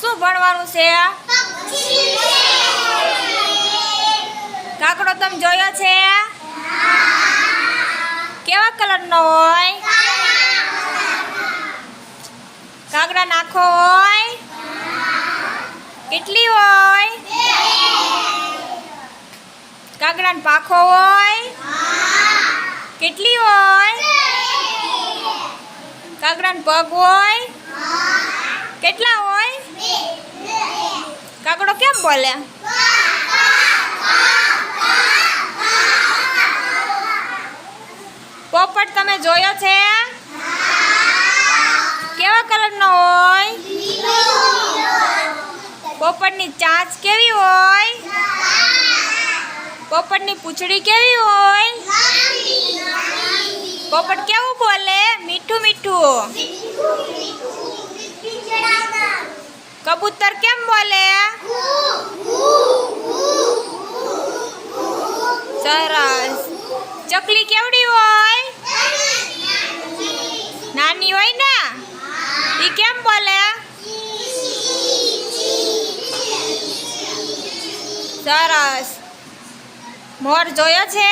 શું ભણવાનું છે? કાકડો તમે જોયો છે? કેવા કલરનો હોય? કાગડા નાખો હોય? કેટલી હોય? કાગડા પાખો હોય? કેટલી હોય? કાગડા પગ હોય? કેટલા હોય? કાગડો કેમ બોલે? પોપટ તમે જોયો છે? કેવા કલરનો હોય? પોપટની ચાંચ કેવી હોય? પોપટની પૂંછડી કેવી હોય? પોપટ કેવું બોલે? મીઠું મીઠું. કબૂતર કેમ બોલે? સરસ. ચકલી કેવડી હોય? નાની હોય ને? એ કેમ બોલે? સરસ. મોર જોયો છે?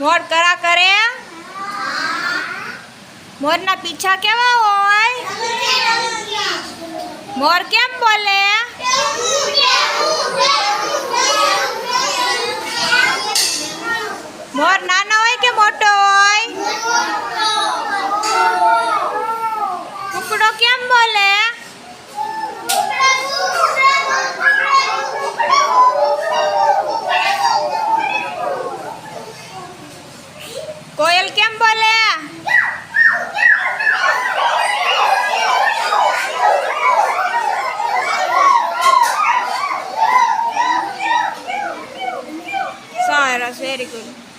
મોર કરા કરે? મોરના પીછા કેવા હોય? મોર કેમ બોલે? મોર નાનો હોય કે મોટો હોય? કુકડો કેમ બોલે? કોયલ કેમ બોલે? very good.